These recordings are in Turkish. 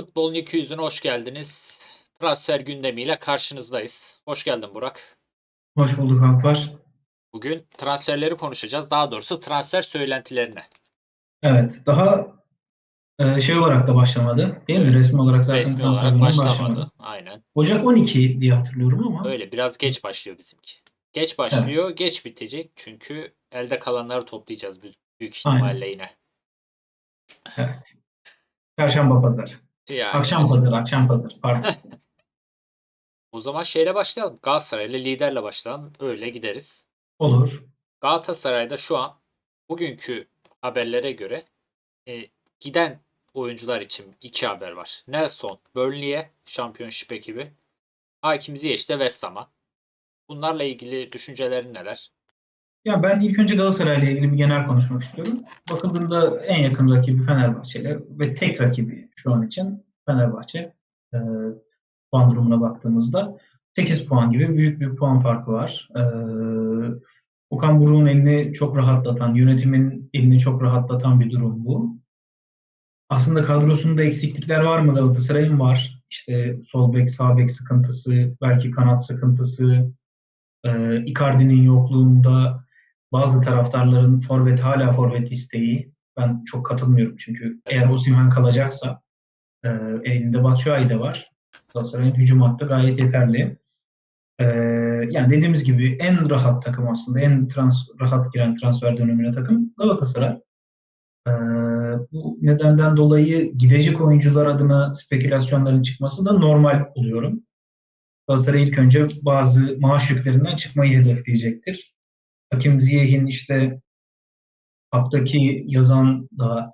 Futbolun 200'üne hoş geldiniz. Transfer gündemiyle karşınızdayız. Hoş geldin Burak. Hoş bulduk Alpar. Bugün transferleri konuşacağız. Daha doğrusu transfer söylentilerini. Evet, daha e, şey olarak da başlamadı. Değil mi? Evet. Resmi olarak zaten Resmi olarak dönemi başlamadı. Aynen. Ocak 12 diye hatırlıyorum ama Öyle biraz geç başlıyor bizimki. Geç başlıyor, geç bitecek. Çünkü elde kalanları toplayacağız büyük büyük Aynen. ihtimalle yine. evet. Çarşamba pazar. Yani, Akşam pazar, akşam pazar. Pardon. O zaman şeyle başlayalım. Galatasaray'la liderle başlayalım. Öyle gideriz. Olur. Galatasaray'da şu an bugünkü haberlere göre e, giden oyuncular için iki haber var. Nelson Burnley'e Championship ekibi. Hakim Ziyech de West Ham'a. Bunlarla ilgili düşüncelerin neler? Ya ben ilk önce Galatasaray'la ilgili bir genel konuşmak istiyorum. Bakıldığında en yakın rakibi Fenerbahçe'yle ve tek rakibi şu an için Fenerbahçe. E, puan durumuna baktığımızda 8 puan gibi büyük bir puan farkı var. E, Okan Buruk'un elini çok rahatlatan, yönetimin elini çok rahatlatan bir durum bu. Aslında kadrosunda eksiklikler var mı Galatasaray'ın? Var. İşte sol bek, sağ bek sıkıntısı, belki kanat sıkıntısı, e, Icardi'nin yokluğunda bazı taraftarların forvet hala forvet isteği. Ben çok katılmıyorum çünkü eğer Osimhen kalacaksa e, elinde Batshuayi de var. Galatasaray'ın hücum hattı gayet yeterli. E, yani dediğimiz gibi en rahat takım aslında, en trans, rahat giren transfer dönemine takım Galatasaray. E, bu nedenden dolayı gidecek oyuncular adına spekülasyonların çıkması da normal buluyorum. Galatasaray ilk önce bazı maaş yüklerinden çıkmayı hedefleyecektir. Hakim Ziyech'in işte haptaki yazan da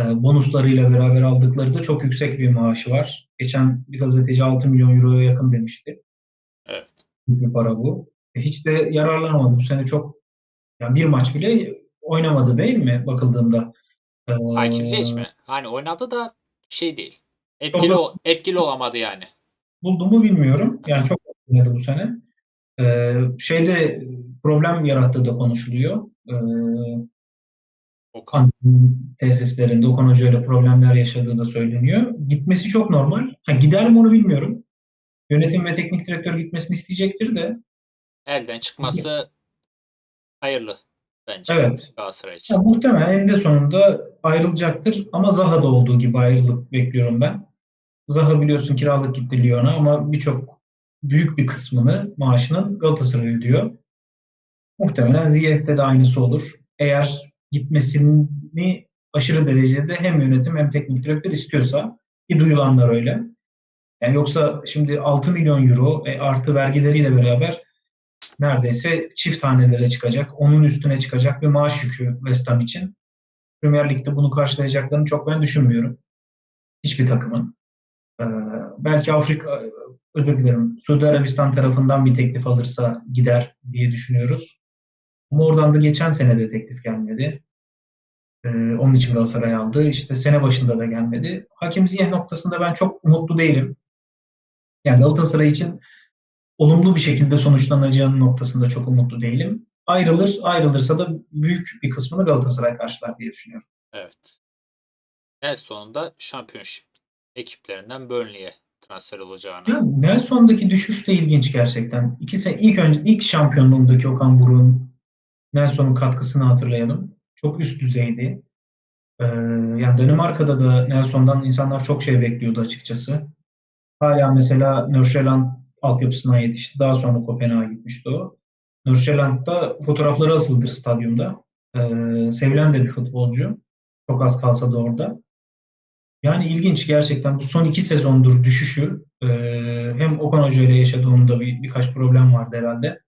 e, bonuslarıyla beraber aldıkları da çok yüksek bir maaşı var. Geçen bir gazeteci 6 milyon euroya yakın demişti. Evet. Bir para bu. E, hiç de yararlanamadı. Bu sene çok yani bir maç bile oynamadı değil mi bakıldığında? E, Hakim Ziyech mi? Hani oynadı da şey değil. Etkili, ol- etkili olamadı yani. buldu mu bilmiyorum. Yani çok oynadı bu sene. E, şeyde problem yarattığı da konuşuluyor. E, Okan. Tesislerinde Okan Hoca ile problemler yaşadığı da söyleniyor. Gitmesi çok normal. Ha, gider mi onu bilmiyorum. Yönetim ve teknik direktör gitmesini isteyecektir de. Elden çıkması hayırlı bence Evet. Galatasaray için. Ya, muhtemelen eninde sonunda ayrılacaktır. Ama Zaha'da olduğu gibi ayrılık bekliyorum ben. Zaha biliyorsun kiralık gitti Lyon'a ama birçok büyük bir kısmını maaşının Galatasaray ödüyor. Muhtemelen Ziyech'te de aynısı olur. Eğer gitmesini aşırı derecede hem yönetim hem teknik direktör istiyorsa ki duyulanlar öyle. Yani yoksa şimdi 6 milyon euro e, artı vergileriyle beraber neredeyse çift hanelere çıkacak, onun üstüne çıkacak bir maaş yükü West Ham için. Premier Lig'de bunu karşılayacaklarını çok ben düşünmüyorum. Hiçbir takımın. Ee, belki Afrika, özür dilerim, Suudi Arabistan tarafından bir teklif alırsa gider diye düşünüyoruz. Ama oradan da geçen sene de teklif gelmedi. Ee, onun için Galatasaray aldı. İşte sene başında da gelmedi. Hakim Ziyech noktasında ben çok umutlu değilim. Yani Galatasaray için olumlu bir şekilde sonuçlanacağının noktasında çok umutlu değilim. Ayrılır, ayrılırsa da büyük bir kısmını Galatasaray karşılar diye düşünüyorum. Evet. En sonunda Championship ekiplerinden Burnley'e transfer olacağını. Ya Nelson'daki düşüş de ilginç gerçekten. İki sene, ilk önce ilk şampiyonluğundaki Okan Buruk'un Nelson'un katkısını hatırlayalım. Çok üst düzeydi. Ee, yani Danimarka'da da Nelson'dan insanlar çok şey bekliyordu açıkçası. Hala mesela Nordsjælland altyapısından yetişti. Daha sonra Kopenhag'a gitmişti o. Nordsjælland'da fotoğrafları asıldır stadyumda. Ee, sevilen de bir futbolcu. Çok az kalsa da orada. Yani ilginç gerçekten bu son iki sezondur düşüşü. Ee, hem Okan Hoca ile yaşadığında bir, birkaç problem vardı herhalde.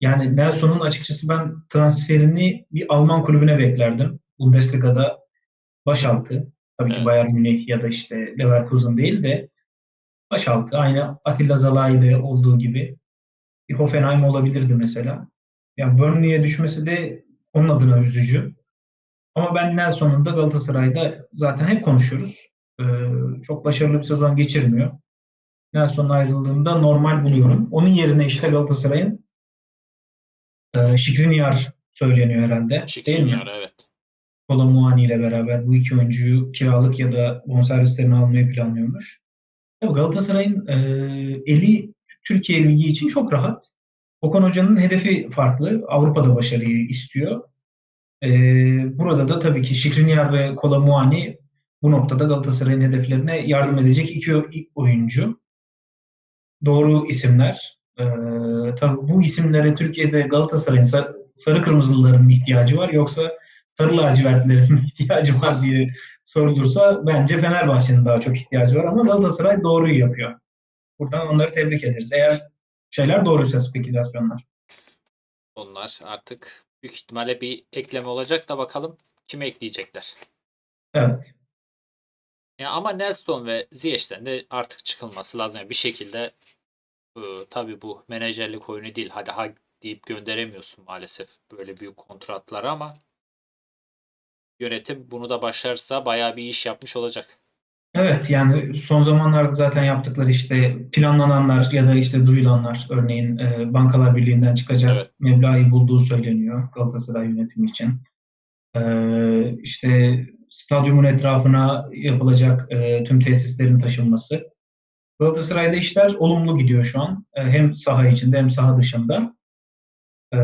Yani Nelson'un açıkçası ben transferini bir Alman kulübüne beklerdim. Bundesliga'da başaltı. Tabii ki Evet. Bayern Münih ya da işte Leverkusen değil de başaltı. Aynı Atilla Zalai'de olduğu gibi bir Hoffenheim olabilirdi mesela. Yani Burnley'e düşmesi de onun adına üzücü. Ama ben Nelson'un da Galatasaray'da zaten hep konuşuyoruz. Ee, çok başarılı bir sezon geçirmiyor. Nelson'un ayrıldığında normal buluyorum. Onun yerine işte Galatasaray'ın e, Skriniar söyleniyor herhalde. Değil mi? Şikrinyar evet. Kolomuani ile beraber bu iki oyuncuyu kiralık ya da bonservislerini almayı planlıyormuş. Tabii Galatasaray'ın e, eli Türkiye Ligi için çok rahat. Okan Hoca'nın hedefi farklı. Avrupa'da başarıyı istiyor. E, burada da tabii ki Şikrinyar ve Kolomuani bu noktada Galatasaray'ın hedeflerine yardım edecek iki oyuncu. Doğru isimler. E, tabii bu isimlere Türkiye'de Galatasaray'ın sa- sarı kırmızılıların mı ihtiyacı var yoksa sarı lacivertlerin ihtiyacı var diye sorulursa bence Fenerbahçe'nin daha çok ihtiyacı var ama Galatasaray doğruyu yapıyor. Buradan onları tebrik ederiz. Eğer şeyler doğruysa spekülasyonlar. Onlar artık büyük ihtimalle bir ekleme olacak da bakalım kime ekleyecekler. Evet. Ya ama Nelson ve Ziyech'ten de artık çıkılması lazım. Yani bir şekilde e, tabii bu menajerlik oyunu değil. Hadi ha deyip gönderemiyorsun maalesef böyle büyük kontratlar ama yönetim bunu da başarırsa bayağı bir iş yapmış olacak. Evet yani son zamanlarda zaten yaptıkları işte planlananlar ya da işte duyulanlar örneğin e, Bankalar Birliği'nden çıkacak Evet. meblağı bulduğu söyleniyor Galatasaray yönetimi için. E, işte stadyumun etrafına yapılacak e, tüm tesislerin taşınması. Galatasaray'da işler olumlu gidiyor şu an. E, hem saha içinde hem saha dışında. E,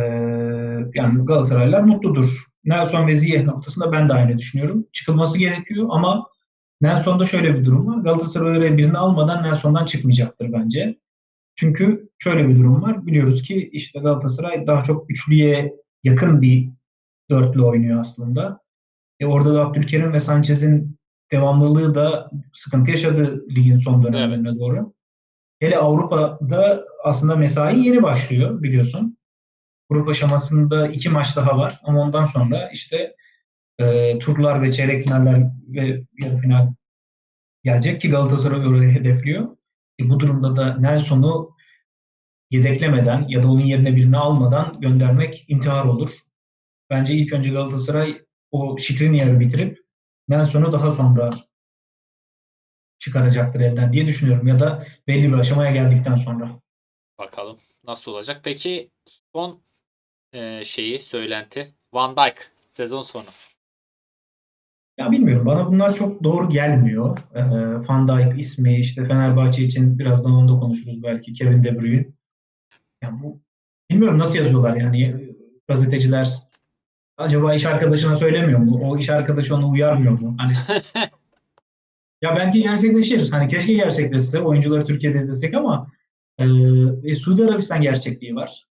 yani Galatasaraylılar mutludur. Nelson ve Ziyech noktasında ben de aynı düşünüyorum. Çıkılması gerekiyor ama Nelson'da şöyle bir durum var. Galatasaray birini almadan Nelson'dan çıkmayacaktır bence. Çünkü şöyle bir durum var. Biliyoruz ki işte Galatasaray daha çok üçlüye yakın bir dörtlü oynuyor aslında. E orada da Abdülkerim ve Sanchez'in devamlılığı da sıkıntı yaşadı ligin son dönemlerine doğru. Hele Avrupa'da aslında mesai yeni başlıyor biliyorsun. Grup aşamasında iki maç daha var ama ondan sonra işte e, turlar ve çeyrek finaller ve yarı final gelecek ki Galatasaray orayı hedefliyor. E, bu durumda da Nelson'u yedeklemeden ya da onun yerine birini almadan göndermek intihar olur. Bence ilk önce Galatasaray o Şikriniyar'ı bitirip Nelson'u daha sonra çıkaracaktır elden diye düşünüyorum. Ya da belli bir aşamaya geldikten sonra. Bakalım nasıl olacak. Peki son e, şeyi söylenti Van Dijk sezon sonu. Ya bilmiyorum bana bunlar çok doğru gelmiyor. Ee, Van Dijk ismi işte Fenerbahçe için birazdan onu da konuşuruz belki Kevin De Bruyne. Yani bu bilmiyorum nasıl yazıyorlar yani gazeteciler acaba iş arkadaşına söylemiyor mu? O iş arkadaşı onu uyarmıyor mu? Hani ya belki gerçekleşir. Hani keşke gerçekleşse. Oyuncuları Türkiye'de izlesek ama e, e, Suudi Arabistan gerçekliği var.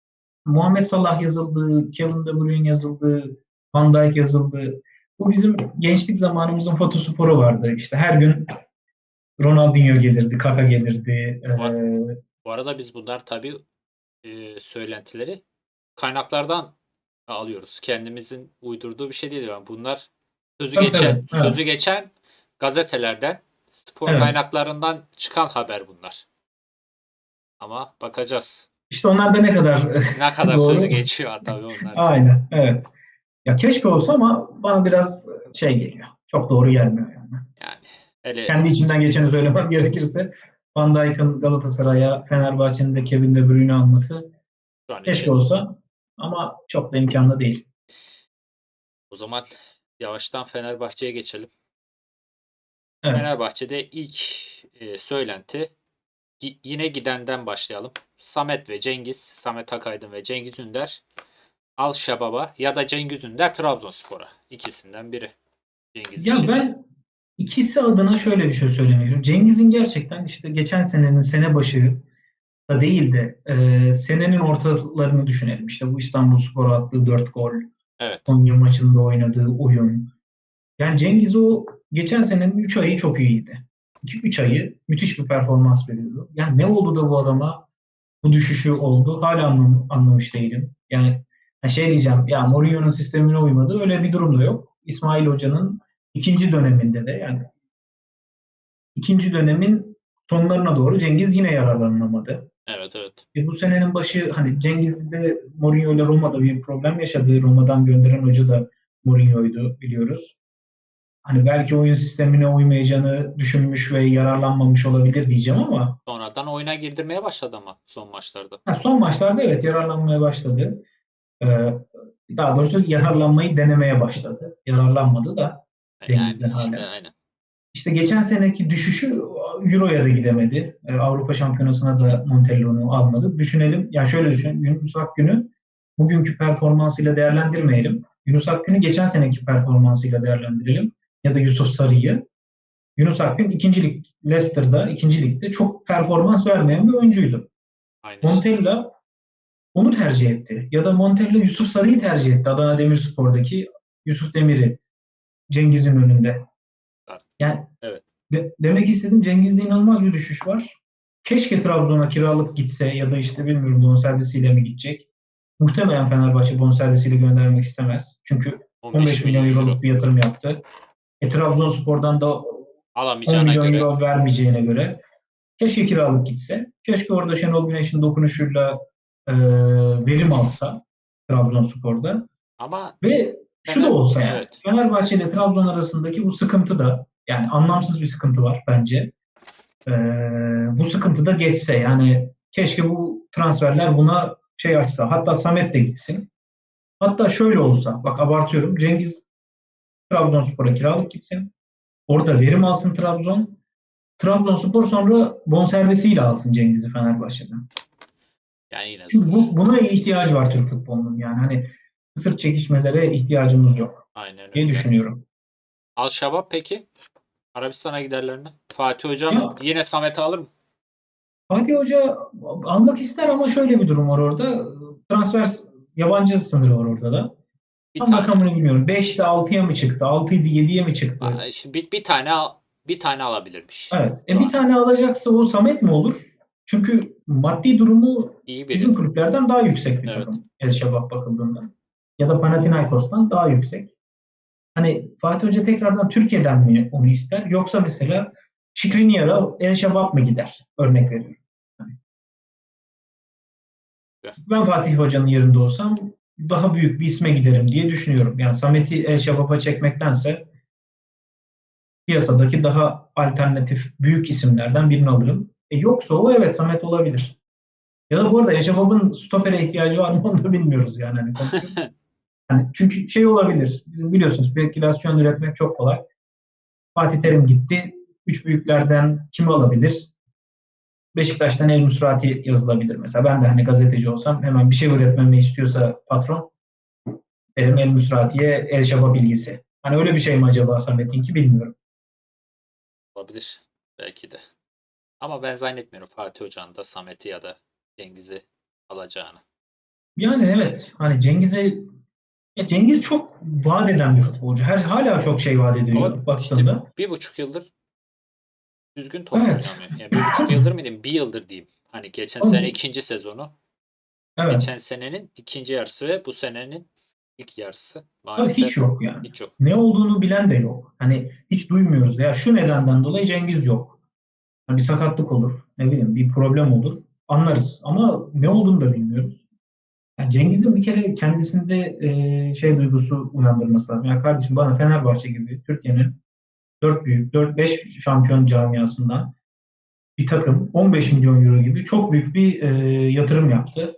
Muhammed Salah yazıldı, Kevin De Bruyne yazıldı, Van Dijk yazıldı. Bu bizim gençlik zamanımızın fotosporu vardı. İşte her gün Ronaldinho gelirdi, Kaka gelirdi. Ee, Var. Bu arada biz bunlar tabii e, söylentileri kaynaklardan alıyoruz. Kendimizin uydurduğu bir şey değil. Yani bunlar sözü Tabii, geçen tabii, evet. sözü geçen gazetelerden, spor Evet. kaynaklarından çıkan haber bunlar. Ama bakacağız. işte onlar da ne kadar Ne kadar Doğru. sözü geçiyor tabii onlar. Aynen, evet. Ya keşke olsa ama bana biraz şey geliyor. Çok doğru gelmiyor yani. Yani hele Kendi içimden geçeni söylemem gerekirse Van Dijk'ın Galatasaray'a, Fenerbahçe'nin de Kevin De Bruyne alması an keşke için. olsa ama çok da imkanlı değil. O zaman yavaştan Fenerbahçe'ye geçelim. Evet. Fenerbahçe'de ilk e, söylenti yine gidenden başlayalım. Samet ve Cengiz, Samet Akaydın ve Cengiz Ünder Al Şabab'a ya da Cengiz Ünder Trabzonspor'a. İkisinden biri. Cengiz Ya için. ben ikisi adına şöyle bir şey söylemek istiyorum. Cengiz'in gerçekten işte geçen senenin sene başı da değil de e, senenin ortalarını düşünelim. İşte bu İstanbulspor'a attığı 4 gol, Evet. Konya maçında oynadığı oyun. Yani Cengiz o geçen senenin 3 ayı çok iyiydi. 2-3 ayı müthiş bir performans veriyordu. Yani ne oldu da bu adama bu düşüşü oldu? Hala anlam- anlamış değilim. Yani şey diyeceğim ya Mourinho'nun sistemine uymadı. Öyle bir durum da yok. İsmail Hoca'nın ikinci döneminde de yani ikinci dönemin sonlarına doğru Cengiz yine yararlanamadı. Evet evet. E bu senenin başı hani Cengiz'de Mourinho ile Roma'da bir problem yaşadı. Roma'dan gönderen hoca da Mourinho'ydu biliyoruz. Hani belki oyun sistemine uymayacağını düşünmüş ve yararlanmamış olabilir diyeceğim ama Sonradan oyuna girdirmeye başladı ama son maçlarda. ha, son maçlarda evet yararlanmaya başladı. E, daha doğrusu yararlanmayı denemeye başladı. Yararlanmadı da Yani Denizden işte hala. aynen. İşte geçen seneki düşüşü Euro'ya da gidemedi. E, Avrupa Şampiyonası'na da Montella'nı almadı. Düşünelim, yani şöyle düşünün. Yunus Akgün'ü bugünkü performansıyla değerlendirmeyelim. Yunus Akgün'ü geçen seneki performansıyla değerlendirelim. Ya da Yusuf Sarı'yı. Yunus Akgün ikincilik Leicester'da, ikinci ligde çok performans vermeyen bir oyuncuydu. Aynen. Montella onu tercih etti. Ya da Montella Yusuf Sarı'yı tercih etti. Adana Demirspor'daki Yusuf Demir'i Cengiz'in önünde. Yani Evet. de- demek istedim Cengiz'de inanılmaz bir düşüş var. Keşke Trabzon'a kiralık gitse ya da işte bilmiyorum bonservisiyle mi gidecek. Muhtemelen Fenerbahçe bonservisiyle göndermek istemez. Çünkü 15 milyon euroluk bir yatırım yaptı. E, Trabzonspor'dan da 10 alamayacağına milyon göre euro vermeyeceğine göre keşke kiralık gitse. Keşke orada Şenol Güneş'in dokunuşuyla e, verim alsa Trabzonspor'da. ama Ve şu Fener- da olsa yani. evet. Fenerbahçe ile Trabzon arasındaki bu sıkıntı da yani anlamsız bir sıkıntı var bence. E, bu sıkıntı da geçse yani keşke bu transferler buna şey açsa. Hatta Samet de gitsin. Hatta şöyle olsa bak abartıyorum. Cengiz Trabzonspor'a kiralık gitsin. Orada verim alsın Trabzon. Trabzonspor sonra bonservisiyle alsın Cengiz'i Fenerbahçe'den. Yani yine Çünkü bu, buna ihtiyacı var Türk futbolunun. Yani hani kısır çekişmelere ihtiyacımız yok Aynen diye öyle. düşünüyorum. Al Şabab peki? Arabistan'a giderler mi? Fatih Hocam Ya- yine Samet'i alır mı? Fatih Hoca almak ister ama şöyle bir durum var orada. Transfer yabancı sınırı var orada da. Bir Tam tane. rakamını bilmiyorum. 5'te 6'ya mı çıktı? 6'ydı 7'ye mi çıktı? Aa, şimdi bir, bir tane al, bir tane alabilirmiş. Evet. E bir an. tane alacaksa o Samet mi olur? Çünkü maddi durumu İyi biri. bizim kulüplerden daha yüksek bir Evet. takım. El Şabab bakıldığında. Ya da Panathinaikos'tan daha yüksek. Hani Fatih Hoca tekrardan Türkiye'den mi onu ister? Yoksa mesela Şikriniyar'a El Şabab mı gider? Örnek veriyorum. Hani. Ben Fatih Hoca'nın yerinde olsam daha büyük bir isme giderim diye düşünüyorum. Yani Samet'i El Şabab'a çekmektense piyasadaki daha alternatif büyük isimlerden birini alırım. E yoksa o evet Samet olabilir. Ya da bu arada Eşefab'ın stopere ihtiyacı var mı onu da bilmiyoruz yani. Hani. Yani çünkü şey olabilir. Bizim biliyorsunuz spekülasyon üretmek çok kolay. Fatih Terim gitti. Üç büyüklerden kimi alabilir? Beşiktaş'tan El Musrati yazılabilir mesela. Ben de hani gazeteci olsam hemen bir şey üretmemi istiyorsa patron derim El Musrati'ye El Şabab bilgisi. Hani öyle bir şey mi acaba Samet'inki bilmiyorum. Olabilir. Belki de. Ama ben zannetmiyorum Fatih Hoca'nın da Samet'i ya da Cengiz'i alacağını. Yani evet. Hani Cengiz'e ya Cengiz çok vaat eden bir futbolcu. Her hala çok şey vaat ediyor Ama işte baktığında. bir buçuk yıldır düzgün top Evet. oynamıyor. Yani bir buçuk yıldır mı diyeyim? Bir yıldır diyeyim. Hani geçen sene ikinci sezonu. Evet. Geçen senenin ikinci yarısı ve bu senenin ilk yarısı. Tabii Maalesef hiç yok yani. hiç yok. Ne olduğunu bilen de yok. Hani hiç duymuyoruz. Ya şu nedenden dolayı Cengiz yok. Bir sakatlık olur. Ne bileyim bir problem olur. Anlarız. Ama ne olduğunu da bilmiyoruz. Yani Cengiz'in bir kere kendisinde e, şey duygusu uyandırması lazım. Ya kardeşim bana Fenerbahçe gibi Türkiye'nin 4 büyük, 4-5 şampiyon camiasından bir takım 15 milyon euro gibi çok büyük bir e, yatırım yaptı.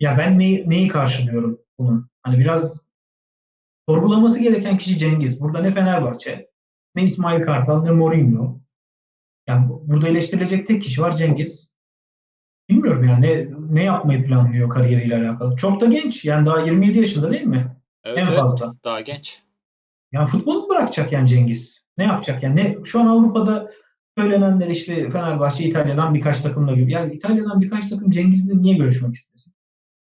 Ya ben neyi, neyi karşılıyorum bunun? Hani biraz sorgulaması gereken kişi Cengiz. Burada ne Fenerbahçe, ne İsmail Kartal, ne Mourinho. Yani bu- burada eleştirilecek tek kişi var Cengiz. Bilmiyorum yani ne, ne yapmayı planlıyor kariyeriyle alakalı. Çok da genç. Yani daha 27 yaşında değil mi? Evet, En evet. fazla. Daha genç. Yani futbol mu bırakacak yani Cengiz? Ne yapacak yani? Ne, şu an Avrupa'da söylenenler işte Fenerbahçe İtalya'dan birkaç takımla gibi. Yani İtalya'dan birkaç takım Cengiz'le niye görüşmek istesin?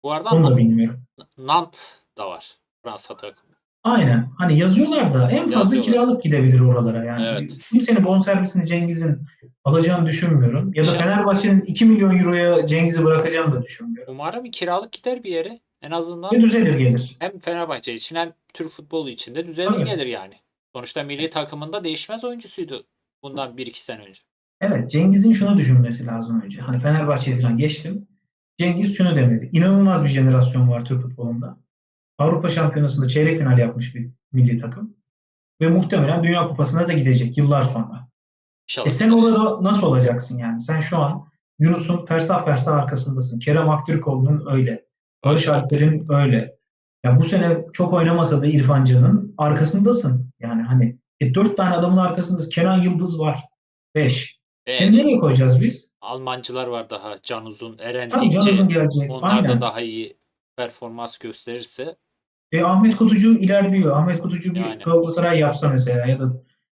Bu arada Onu da bilmiyorum. Nant da var. Fransa takımı. Aynen. Hani yazıyorlar da en fazla Yazıyorlar. kiralık gidebilir oralara yani. Evet. Kimsenin bonservisini Cengiz'in alacağını düşünmüyorum. Ya da Fenerbahçe'nin 2 milyon euroya Cengiz'i bırakacağını da düşünmüyorum. Umarım bir kiralık gider bir yere. En azından Ve düzelir gelir. hem Fenerbahçe için hem Türk futbolu için de düzenli Tabii. gelir yani. Sonuçta milli takımında değişmez oyuncusuydu bundan 1-2 sene önce. Evet Cengiz'in şunu düşünmesi lazım önce. Hani Fenerbahçe'ye falan geçtim. Cengiz şunu demeli. İnanılmaz bir jenerasyon var Türk futbolunda. Avrupa Şampiyonası'nda çeyrek final yapmış bir milli takım. Ve muhtemelen Dünya Kupası'na da gidecek yıllar sonra. İnşallah. E sen orada nasıl olacaksın yani? Sen şu an Yunus'un fersah fersah arkasındasın. Kerem Aktürkoğlu'nun öyle. Barış Alper'in öyle. Ya bu sene çok oynamasa da İrfan Can'ın arkasındasın. Yani hani e, dört tane adamın arkasındasın. Kenan Yıldız var. Beş. Ve Şimdi nereye koyacağız biz? Almancılar var daha. Can Uzun, Eren Tabii Can Dikçi. Uzun gelecek. Onlar Aynen. da daha iyi performans gösterirse E, Ahmet Kutucu ilerliyor. Ahmet Kutucu bir Aynen. Galatasaray yapsa mesela ya da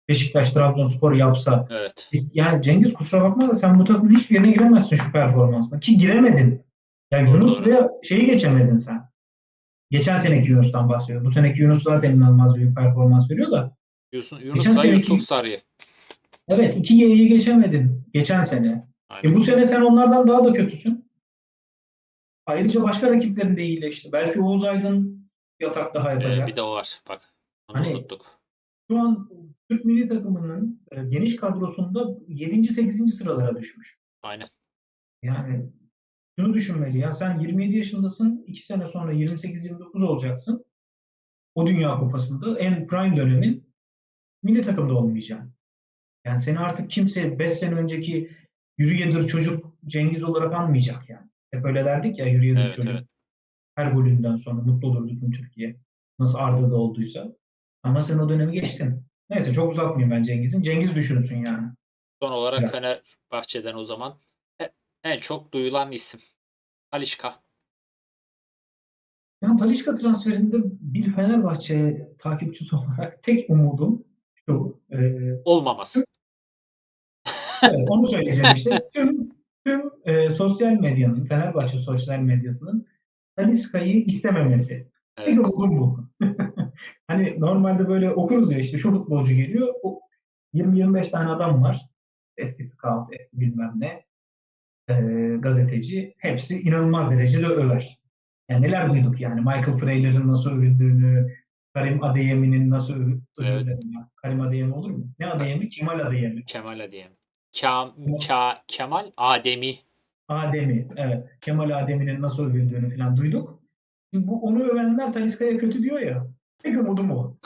Beşiktaş, Trabzonspor yapsa. evet. Yani Cengiz kusura bakma da sen bu takımın hiçbir yerine giremezsin şu performansla. Ki giremedin. Yani Yunus veya şeyi geçemedin sen. Geçen seneki Yunus'tan bahsediyorum. Bu seneki Yunus zaten inanılmaz bir performans veriyor da. Yusuf, Geçen seneki- Yusuf Sarı. Evet 2G'yi geçemedin geçen sene. Aynen. E bu sene sen onlardan daha da kötüsün. Ayrıca başka rakiplerin de iyileşti. Belki Oğuz Aydın yatak daha Ee, yapacak. bir de o var. Bak. Onu Hani- unuttuk. Şu an Türk milli takımının e, geniş kadrosunda 7. 8. sıralara düşmüş. Aynen. Yani şunu düşünmeli ya sen 27 yaşındasın 2 sene sonra 28-29 olacaksın. O Dünya Kupası'nda en prime dönemin milli takımda olmayacaksın. Yani seni artık kimse 5 sene önceki yürü yedir çocuk Cengiz olarak anmayacak yani. Hep öyle derdik ya yürü yedir Evet, çocuk. evet. Her golünden sonra mutlu olur bütün Türkiye. Nasıl Arda'da olduysa. Ama sen o dönemi geçtin. Neyse çok uzatmayayım ben Cengiz'in. Cengiz düşünsün yani. Son olarak Biraz. Fenerbahçe'den o zaman e- en çok duyulan isim. Alişka. Yani Talisca transferinde bir Fenerbahçe takipçisi olarak tek umudum şu. e, Olmaması. evet, onu söyleyeceğim işte. Tüm, tüm e, sosyal medyanın, Fenerbahçe sosyal medyasının Talisca'yı istememesi. Evet. umudum bu. hani normalde böyle okuruz ya işte şu futbolcu geliyor. O 20-25 tane adam var. Eski scout, eski bilmem ne. e, gazeteci. Hepsi inanılmaz derecede över. Yani neler duyduk yani. Michael Freyler'in nasıl övüldüğünü, Karim Adeyemi'nin nasıl övü- özür Evet. ya. Karim Adeyemi olur mu? Ne Adeyemi? Kemal Adeyemi. Kemal Adem. Kam, Ka, Kemal Ademi. Ademi. Evet. Kemal Ademi'nin nasıl övüldüğünü falan duyduk. Şimdi bu onu övenler Talisca'ya kötü diyor ya. Tek umudum o.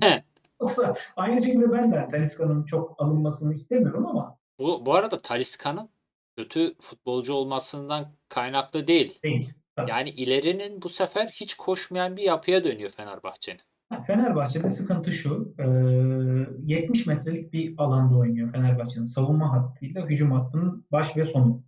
Yoksa aynı şekilde ben de Talisca'nın çok alınmasını istemiyorum ama bu, bu arada Talisca'nın kötü futbolcu olmasından kaynaklı değil. değil. Yani ilerinin bu sefer hiç koşmayan bir yapıya dönüyor Fenerbahçe'nin. Fenerbahçe'de sıkıntı şu. e, 70 metrelik bir alanda oynuyor Fenerbahçe'nin savunma hattıyla hücum hattının baş ve sonu.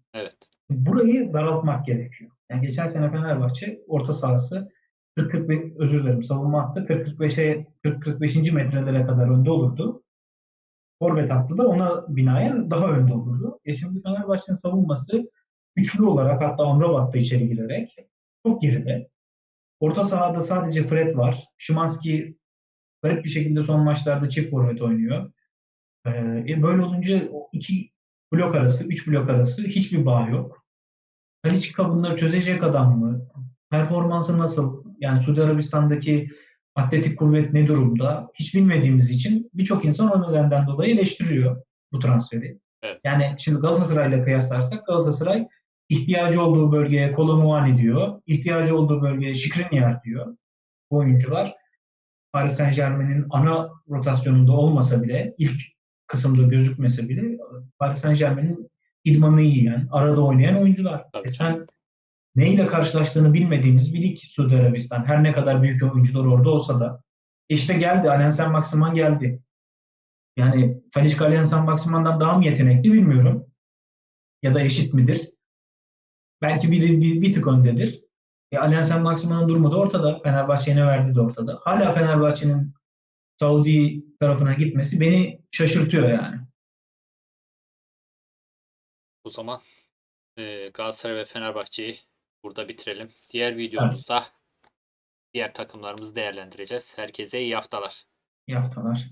Burayı daraltmak gerekiyor. Yani geçen sene Fenerbahçe orta sahası 40-45 özür dilerim savunma hattı 40-45'e 40-45. metrelere kadar önde olurdu. Forvet hattı da ona binaen daha önde olurdu. E şimdi Fenerbahçe'nin savunması üçlü olarak hatta Amrabat da içeri girerek çok geride. Orta sahada sadece Fred var. Szymanski garip bir şekilde son maçlarda çift forvet oynuyor. Ee, e böyle olunca iki blok arası, üç blok arası hiçbir bağ yok. Talisca bunları çözecek adam mı? Performansı nasıl? Yani Suudi Arabistan'daki atletik kuvvet ne durumda? Hiç bilmediğimiz için birçok insan o nedenden dolayı eleştiriyor bu transferi. Evet. Yani şimdi Galatasaray'la kıyaslarsak Galatasaray ihtiyacı olduğu bölgeye Kolomuani diyor. ihtiyacı olduğu bölgeye Skriniar diyor. Bu oyuncular Paris Saint Germain'in ana rotasyonunda olmasa bile ilk kısımda gözükmese bile Paris Saint Germain'in idmanı iyi yani arada oynayan oyuncular. Tabii E sen neyle karşılaştığını bilmediğimiz bir lig Suudi Arabistan. Her ne kadar büyük oyuncular orada olsa da. E İşte geldi. Alensen Maksiman geldi. Yani Talisca Alensen Maksiman'dan daha mı yetenekli bilmiyorum. Ya da eşit midir? Belki bir, bir, bir tık öndedir. E, Alensen Maksiman'ın durumu da ortada. Fenerbahçe'ye ne verdi de ortada. Hala Fenerbahçe'nin Saudi tarafına gitmesi beni şaşırtıyor yani. O zaman e, Galatasaray ve Fenerbahçe'yi burada bitirelim. Diğer videomuzda diğer takımlarımızı değerlendireceğiz. Herkese iyi haftalar. İyi haftalar.